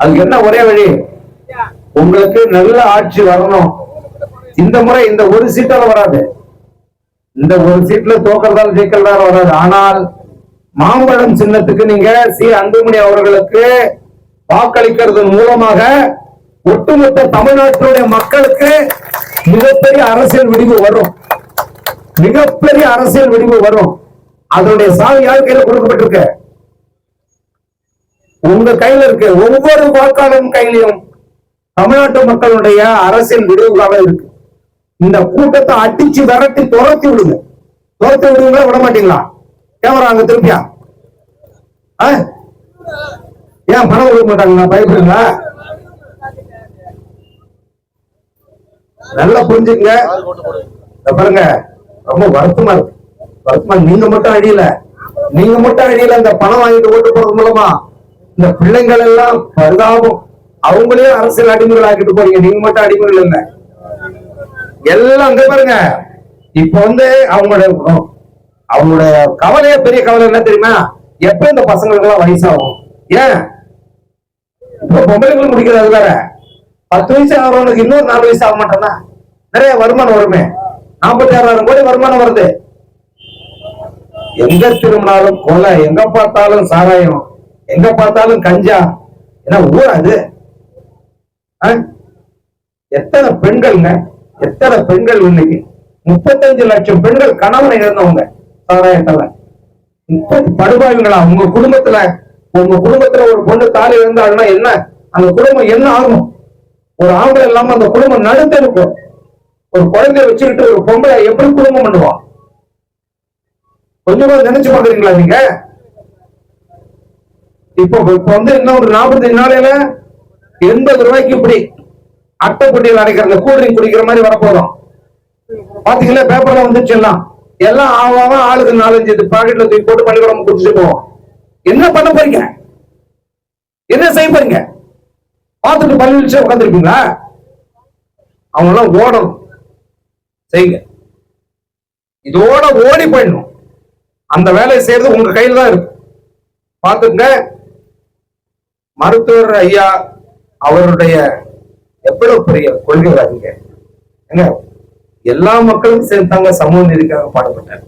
அதுக்கு என்ன ஒரே வழி? உங்களுக்கு நல்ல ஆட்சி வரணும். இந்த முறை இந்த ஒரு சீட்டால வராது. இந்த ஒரு சீட்ல தோக்கறதால ஜெயிக்கிறதால வராது. ஆனால் மாம்பழம் சின்னத்துக்கு நீங்க சி. அன்புமணி அவர்களுக்கு வாக்களிக்கிறது மூலமாக ஒட்டுமொத்த தமிழ்நாட்டினுடைய மக்களுக்கு மிகப்பெரிய அரசியல் விடிவு வரும். மிகப்பெரிய அரசியல் விடிவு வரும். அதனுடைய சாவி யார் கையில கொடுக்கப்பட்டிருக்கு? உங்க கையில இருக்கு ஒவ்வொரு வாக்காளரும் கையிலையும் தமிழ்நாட்டு மக்களுடைய அரசியல் விடுவுக்காக இருக்கு. இந்த கூட்டத்தை அடிச்சு விரட்டி துரத்தி விடுங்க. துரத்தி விடுவீங்களா? விட மாட்டீங்களா? கேமரா அங்க திருப்பியா? ஏன் பணம் கொடுக்க மாட்டாங்களா? பயப்படுங்களா நல்லா புரிஞ்சுங்க பாருங்க. ரொம்ப வருத்தமா இருக்கு. வருத்தமா நீங்க மட்டும் அழியல நீங்க மட்டும் அழியல இந்த பணம் வாங்கிட்டு ஓட்டு போறது மூலமா இந்த பிள்ளைங்கள் எல்லாம் பரிதாபம். அவங்களையும் அரசியல் அடிமைகள் ஆக்கிட்டு போறீங்க. நீங்க மட்டும் அடிமைகள் இல்ல எல்லாம் அங்க பாருங்க. இப்ப வந்து அவங்களோட அவங்களோட கவலையே பெரிய கவலை என்ன தெரியுமா? எப்ப இந்த பசங்களுக்கு எல்லாம் வயசாகும்? ஏன்? இப்ப பொம்பளைகளும் முடிக்கிறது வேற. பத்து வயசு ஆகிறவனுக்கு இன்னொரு நாலு வயசு ஆக மாட்டேன்னா? நிறைய வருமானம் வருமே. நாற்பத்தி ஆறாயிரம் கோடி வருமானம் வருது. எங்க திரும்பினாலும் கொலை எங்க பார்த்தாலும் சாராயம். எங்க பார்த்தாலும் கஞ்சா. ஏன்னா ஊர் அது எத்தனை பெண்கள்ங்க எத்தனை பெண்கள் இன்னைக்கு? முப்பத்தஞ்சு லட்சம் பெண்கள் கணவனை இழந்தவங்க சாராயத்தால. முப்பது படுபாவிங்களா உங்க குடும்பத்துல உங்க குடும்பத்துல ஒரு பொண்ணு தாலி இருந்தாள்னா என்ன? அந்த குடும்பம் என்ன ஆகும்? ஒரு ஆம்பளை இல்லாம அந்த குடும்பம் நடுத்து இருக்கும். ஒரு குழந்தைய வச்சுக்கிட்டு ஒரு பொம்பளை எப்படி குடும்பம் பண்ணுவான்? கொஞ்சமா நினைச்சு பாக்குறீங்களா நீங்க? இப்போ இப்ப வந்து இன்னும் ஒரு நாற்பத்தஞ்சு நாளையில எண்பது ரூபாய்க்கு இப்படி அட்டைப்பட்டியில் அடைக்கிற அந்த கூல்ட்ரிங்க் குடிக்கிற மாதிரி வரப்போதும் பாத்தீங்களா? பேப்பர்ல வந்துச்சு எல்லாம். எல்லாம் ஆவாம ஆளுக்கு நாலஞ்சு இது பாக்கெட்ல தூக்கி போட்டு பள்ளிக்கூடம் குடிச்சிட்டு போவோம். என்ன பண்ண போறீங்க? என்ன செய்ய போறீங்க? பார்த்துட்டு பள்ளி வச்சு உட்காந்துருக்கீங்களா அவங்க எல்லாம் ஓடணும். செய்யுங்க. இதோட ஓடி போயிடணும். அந்த வேலையை செய்யறது உங்க கையில தான் இருக்கு. பாத்துங்க மருத்துவர் ஐயா அவருடைய எவ்வளவு பெரிய கொள்கைவாதிங்க ஏங்க எல்லா மக்களும் சேர்ந்தாங்க சமூக நீதிக்காக பாடுபட்டார்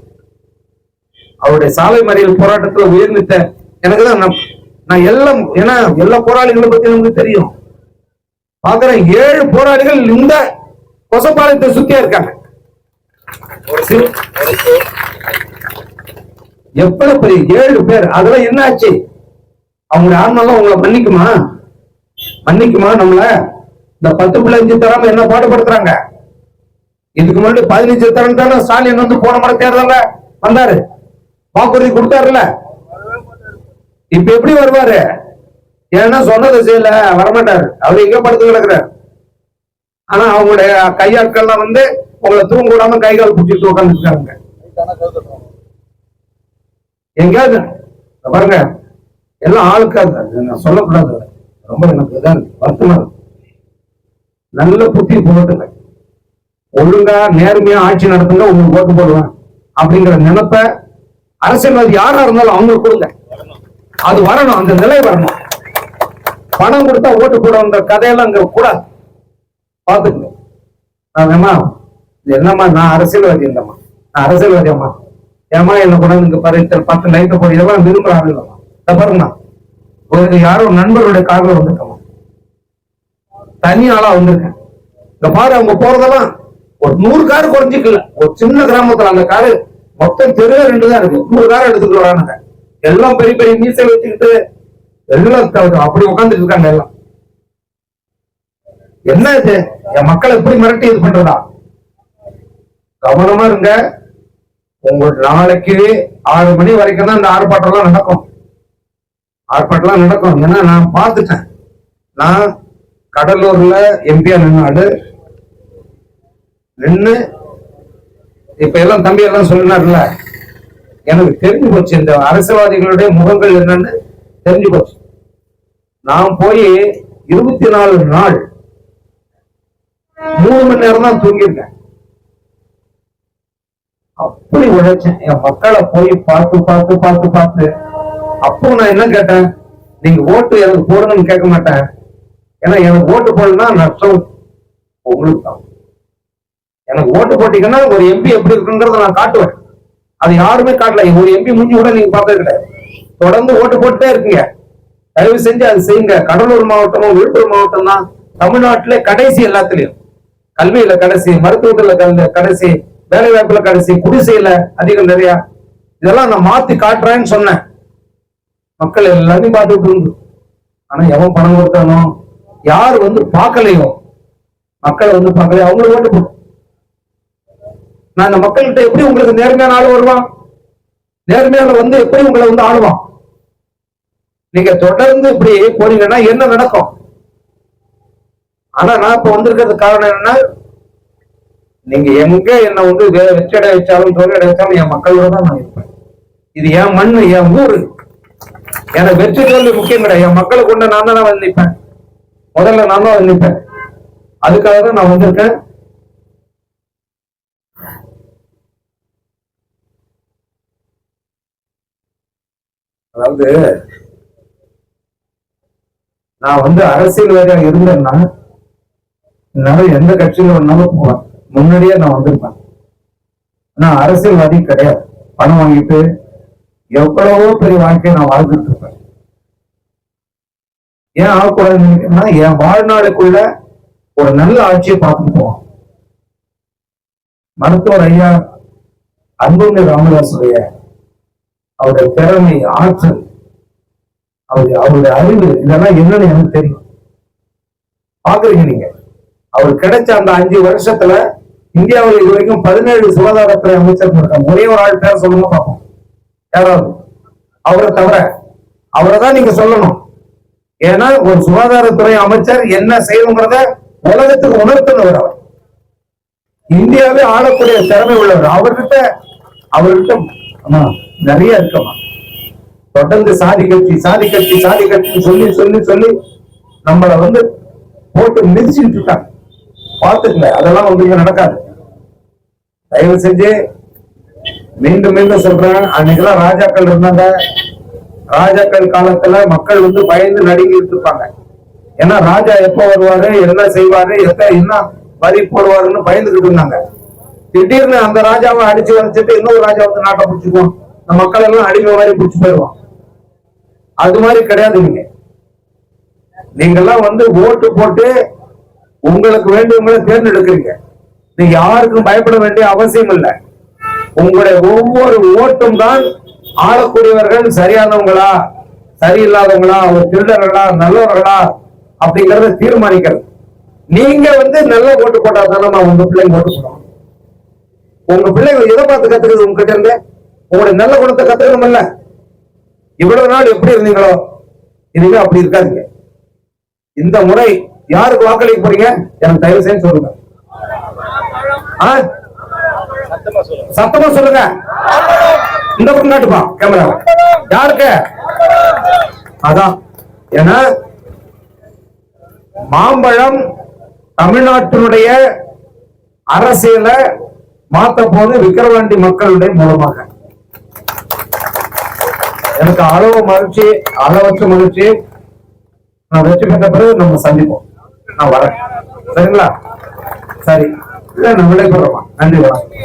அவருடைய சாலை மறியல் போராட்டத்துல உயிர்நீத்த எனக்கு தான் நான் நான் எல்லாம் ஏன்னா எல்லா போராளிகளை பத்தி நமக்கு தெரியும். பாக்குறேன் ஏழு போராளிகள் இந்த கொசப்பாளையத்தை சுத்தியா இருக்காங்க. எவ்வளவு பெரிய ஏழு பேர் அதெல்லாம் என்ன ஆச்சு அவங்களுடைய ஆன்மெல்லாம் உங்களை மன்னிக்குமா? மன்னிக்குமா நம்மள? இந்த பத்து பிள்ளை அஞ்சு தராம என்ன பாடுபடுத்துறாங்க? இதுக்கு முன்னாடி பதினஞ்சு தரம் தானே ஸ்டாலின் வந்து போன முறை தேர்தல்ல வந்தாரு. வாக்குறுதி கொடுத்தாருல்ல? இப்ப எப்படி வருவாரு? ஏன்னா சொன்னதை செய்யல வரமாட்டாரு. அவர் எங்க படுத்து கிடக்குறாரு. ஆனா அவங்களுடைய கையாட்கள்லாம் வந்து உங்களை தூங்க விடாம கை கால் பிடிச்சிட்டு உட்காந்துருக்காங்க எங்கேயாவது? பாருங்க. எல்லாம் ஆளுக்கு அது நான் சொல்லக்கூடாது. ரொம்ப எனக்கு இதான் இருக்கு, இருக்கு. நல்ல புத்தி போட்டுங்க ஒழுங்கா நேர்மையா ஆட்சி நடத்துங்க உங்களுக்கு ஓட்டு போடுவேன் அப்படிங்கிற நினைப்ப அரசியல்வாதி யாரா இருந்தாலும் அவங்களுக்கு கொடுங்க. அது வரணும் அந்த நிலை வரணும். பணம் கொடுத்தா ஓட்டு போடுன்ற கதையெல்லாம் அங்க கூடாது. பாத்துக்கங்க நான் இது என்னம்மா நான் அரசியல்வாதி இல்லம்மா. நான் அரசியல்வாதி அம்மா. ஏமா என்ன கொண்டாந்து இங்க பாரு பத்து லைட்டை போய் இதெல்லாம் விரும்புறாங்க இல்லம்மா. இத ஒரு யாரோ நண்பருடைய கார்ல வந்திருக்கம்மா. தனி ஆளா வந்திருக்கேன். இந்த பாரு அவங்க போறதெல்லாம் ஒரு நூறு கார் குறைஞ்சிக்கல. ஒரு சின்ன கிராமத்துல அந்த காரு மொத்தம் தெருவே ரெண்டு தான் இருக்கு. நூறு கார் எடுத்துட்டு வரானுங்க. எல்லாம் பெரிய பெரிய மீசை வச்சுக்கிட்டு எல்லாம் அப்படி உட்காந்துட்டு இருக்காங்க எல்லாம். என்ன இது? என் மக்களை எப்படி மிரட்டி இது பண்றதா? கவனமா இருங்க. உங்க நாளைக்கு ஆறு மணி வரைக்கும் தான் இந்த ஆர்ப்பாட்டம் எல்லாம் நடக்கும். ஆர்ப்பாட்டம்லாம் நடக்கும். ஏன்னா நான் பார்த்துட்டேன். நான் கடலூர்ல எம்பியா நின்னாடு நின்னு இப்ப எல்லாம் தம்பி எல்லாம் சொல்லினார்ல எனக்கு தெரிஞ்சு போச்சு இந்த அரசியல்வாதிகளுடைய முகங்கள் என்னன்னு தெரிஞ்சு போச்சு. நான் போய் இருபத்தி நாலு நாள் மூணு மணி நேரம் தான் தூங்கியிருக்கேன் அப்படி உழைச்சேன். என் மக்களை போய் பார்த்து பார்த்து பார்த்து பார்த்து அப்போ நான் என்ன கேட்டேன்? நீங்க ஓட்டு எனக்கு போடுங்கன்னு கேட்க மாட்டேன். ஏன்னா எனக்கு ஓட்டு போடணும்னா நஷ்டம் உங்களுக்கு தான். எனக்கு ஓட்டு போட்டீங்கன்னா ஒரு எம்பி எப்படி இருக்குங்கிறத நான் காட்டுவேன். அது யாருமே காட்டல. ஒரு எம்பி முடிஞ்சு கூட நீங்க பார்த்தது கிடையாது. தொடர்ந்து ஓட்டு போட்டுட்டே இருக்கீங்க. தயவு செஞ்சு அது செய்யுங்க. கடலூர் மாவட்டமும் விழுப்புரம் மாவட்டம் தான் தமிழ்நாட்டிலே கடைசி எல்லாத்துலயும். கல்வியில கடைசி மருத்துவத்துல கல்- கடைசி வேலை வாய்ப்புல கடைசி குடிசையில அதிகம் நிறைய. இதெல்லாம் நான் மாத்தி காட்டுறேன்னு சொன்னேன். மக்கள் எல்லாத்தையும் பார்த்துட்டு இருந்தோம் ஆனா எவன் பணம் கொடுத்தானோ யார் வந்து பார்க்கலையோ மக்களை வந்து பார்க்கலையோ அவங்களுக்கு ஓட்டு போடும் நான் மக்கள்கிட்ட எப்படி உங்களுக்கு நேர்மையான ஆள் வருவான்? நேர்மையான வந்து எப்படி உங்களை வந்து ஆளுவான்? நீங்க தொடர்ந்து இப்படி போனீங்கன்னா என்ன நடக்கும்? ஆனா நான் இப்ப வந்திருக்கிறது காரணம் என்னன்னா நீங்க எங்க என்ன வந்து வே- வெற்றி அடைய வச்சாலும் தோல்வி அடைய வச்சாலும் என் மக்களோட தான் நான் இருப்பேன். இது என் மண்ணு என் ஊரு. எனக்கு வெற்றி தோல்வி முக்கியம் கிடையாது என் மக்களை கொண்டு நான் தான் வந்து நிற்பேன். முதல்ல நான் தான் வந்து நிற்பேன். அதுக்காக தான் நான் வந்திருக்கேன். அதாவது நான் வந்து அரசியல்வாதியா இருந்தேன்னா நிறைய எந்த கட்சியில வேணாலும் போவேன். முன்னாடியே நான் வந்திருப்பேன். நான் அரசியல்வாதி கிடையாது. பணம் வாங்கிட்டு எவ்வளவோ பெரிய வாழ்க்கையை நான் வாழ்ந்துட்டு இருப்பேன். ஏன் ஆகக்கூடாதுன்னு நினைக்கிறேன்னா என் வாழ்நாளுக்குள்ள ஒரு நல்ல ஆட்சியை பார்த்துட்டு போவோம் மருத்துவர் ஐயா அன்புங்க ராமதாசுடைய அவருடைய திறமை ஆற்றல் அவருடைய அவருடைய அறிவு இதெல்லாம் என்னன்னு எனக்கு தெரியும். பாக்குறீங்க நீங்க. அவர் கிடைச்ச அந்த அஞ்சு வருஷத்துல இந்தியாவில் இது வரைக்கும் பதினேழு சுகாதாரத்துறை அமைச்சர் இருக்காங்க. ஒரே ஒரு ஆள் பேர் சொல்லுங்க பார்ப்போம். யாரும் அவரை தவிர. அவரை தான் நீங்க சொல்லணும். ஏன்னா ஒரு சுகாதாரத்துறை அமைச்சர் என்ன செய்யணுங்கிறத உலகத்துக்கு உணர்த்தினவர் அவர். இந்தியாவே ஆளக்கூடிய திறமை உள்ளவர். அவர்கிட்ட அவர்கிட்ட நிறைய இருக்கமா தொடர்ந்து சாதி கட்சி சாதி கட்சி சாதி கட்சின்னு சொல்லி சொல்லி சொல்லி நம்மள வந்து போட்டு மிதிச்சுட்டு இருக்காங்க. பார்த்துக்கல அதெல்லாம் வந்து நடக்காது. தயவு செஞ்சு மீண்டும் மீண்டும் சொல்றேன். அன்னைக்கெல்லாம் ராஜாக்கள் இருந்தாங்க. ராஜாக்கள் காலத்துல மக்கள் வந்து பயந்து நடுங்கிட்டு இருப்பாங்க ஏன்னா ராஜா எப்ப வருவாரு என்ன செய்வாரு எப்ப என்ன வரி போடுவாருன்னு பயந்துகிட்டு இருந்தாங்க. திடீர்னு அந்த ராஜாவை அடிச்சு வச்சுட்டு இன்னொரு ராஜா வந்து நாட்டை பிடிச்சிக்குவோம் இந்த மக்கள் எல்லாம் அடிமை மாதிரி பிடிச்சு போயிடுவோம் அது மாதிரி கிடையாது நீங்க நீங்கெல்லாம் வந்து ஓட்டு போட்டு உங்களுக்கு வேண்டியவங்களை தேர்ந்தெடுக்கிறீங்க. நீங்க யாருக்கும் பயப்பட வேண்டிய அவசியம் இல்லை. உங்களுடைய ஒவ்வொரு ஓட்டும் தான் ஆளக்கூடியவர்கள் சரியானவங்களா சரியில்லாதவங்களா அவர் திருடர்களா நல்லவர்களா அப்படிங்கறத தீர்மானிக்கிறது நீங்க வந்து நல்ல ஓட்டு போட்டா தானே நான் உங்க பிள்ளைங்க ஓட்டு போடுவோம் உங்க பிள்ளைங்க எதை பார்த்து கத்துக்குது உங்ககிட்ட இருந்து? உங்களுடைய நல்ல குணத்தை கத்துக்கணும்ல இவ்வளவு நாள் எப்படி இருந்தீங்களோ? இனிமே அப்படி இருக்காதீங்க. இந்த முறை யாருக்கு வாக்களிக்க போறீங்க? எனக்கு தயவு செய்ய சொல்லுங்க. ஆஹ் சத்தமா சொல்லுங்க. இந்த பக்கம் காட்டுப்பா கேமரா யாருக்கு? அதான். ஏன்னா மாம்பழம் தமிழ்நாட்டினுடைய அரசியல மாத்த போது விக்கிரவாண்டி மக்களுடைய மூலமாக. எனக்கு அளவு மகிழ்ச்சி அளவற்ற மகிழ்ச்சி. நான் வெற்றி பெற்ற பிறகு நம்ம சந்திப்போம். நான் வரேன். சரிங்களா? சரி. இல்ல நான் விடைபெறமா நன்றி வணக்கம்.